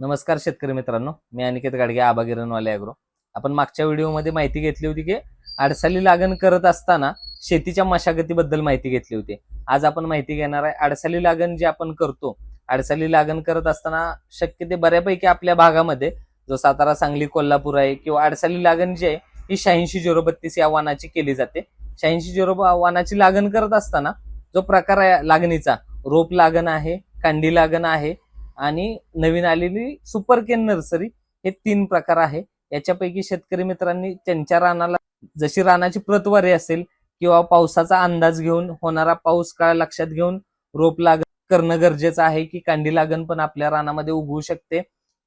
नमस्कार शेतकरी मित्रांनो मी अनिकेत गाडगे आबा गिरणवाले अॅग्रो आपण मागच्या व्हिडिओमध्ये माहिती घेतली होती की आडसाली लागण करत असताना शेतीच्या मशागतीबद्दल माहिती घेतली होती. आज आपण माहिती घेणार आहे आडसाली लागण जे आपण करतो आडसाली लागण करत असताना शक्य ते बऱ्यापैकी आपल्या भागामध्ये जो सातारा सांगली कोल्हापूर आहे किंवा आडसाली लागण जी आहे ही शहाऐंशी झिरो बत्तीस या वाहनाची केली जाते. शहाऐंशी झिरो वाहनाची लागण करत असताना जो प्रकार आहे लागणीचा रोप लागण आहे कांडी लागण आहे आणि नवीन आलेली सुपर केन नर्सरी हे तीन प्रकार आहे. याच्यापैकी शेतकरी मित्रांनी त्यांच्या रानाला जशी रानाची प्रतवारी असेल किंवा पावसाचा अंदाज घेऊन होणारा पाऊस काळ लक्षात घेऊन रोप लागण करणं गरजेचं आहे की कांडी लागण पण आपल्या रानामध्ये उगवू शकते.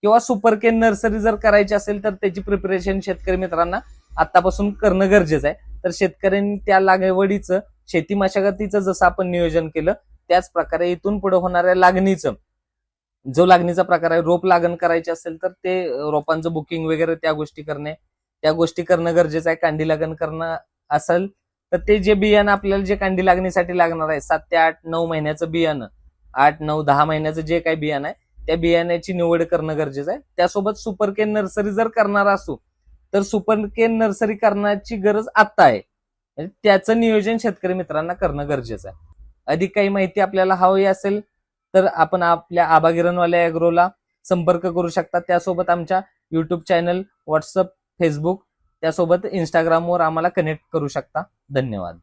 किंवा सुपर केन नर्सरी जर करायची असेल तर त्याची प्रिपरेशन शेतकरी मित्रांना आतापासून करणं गरजेचं आहे. तर शेतकऱ्यांनी त्या लागवडीचं शेती मशागतीचं जसं आपण नियोजन केलं त्याच प्रकारे इथून पुढे होणाऱ्या लागणीचं जो लागणीचा प्रकार आहे रोप लागण करायचे असेल तर ते रोपांचं बुकिंग वगैरे त्या गोष्टी करणे. त्या गोष्टी करणं गरजेचं आहे. कांडी लागण करणं असेल तर ते जे बियाणं आपल्याला जे कांडी लागणीसाठी लागणार आहे सात ते आठ नऊ महिन्याचं बियाणं आठ नऊ दहा महिन्याचं जे काही बियाणं आहे त्या बियाण्याची निवड करणं गरजेचं आहे. त्यासोबत सुपर केन नर्सरी जर करणार असू तर सुपर केन नर्सरी करण्याची गरज आता आहे. म्हणजे त्याचं नियोजन शेतकरी मित्रांना करणं गरजेचं आहे. अधिक काही माहिती आपल्याला हवी असेल तर आपण आपल्या आबा गिरणवाल्या अॅग्रोला संपर्क करू शकता. त्यासोबत आमच्या युट्यूब चॅनल व्हॉट्सअप फेसबुक त्यासोबत इंस्टाग्रामवर आम्हाला कनेक्ट करू शकता. धन्यवाद.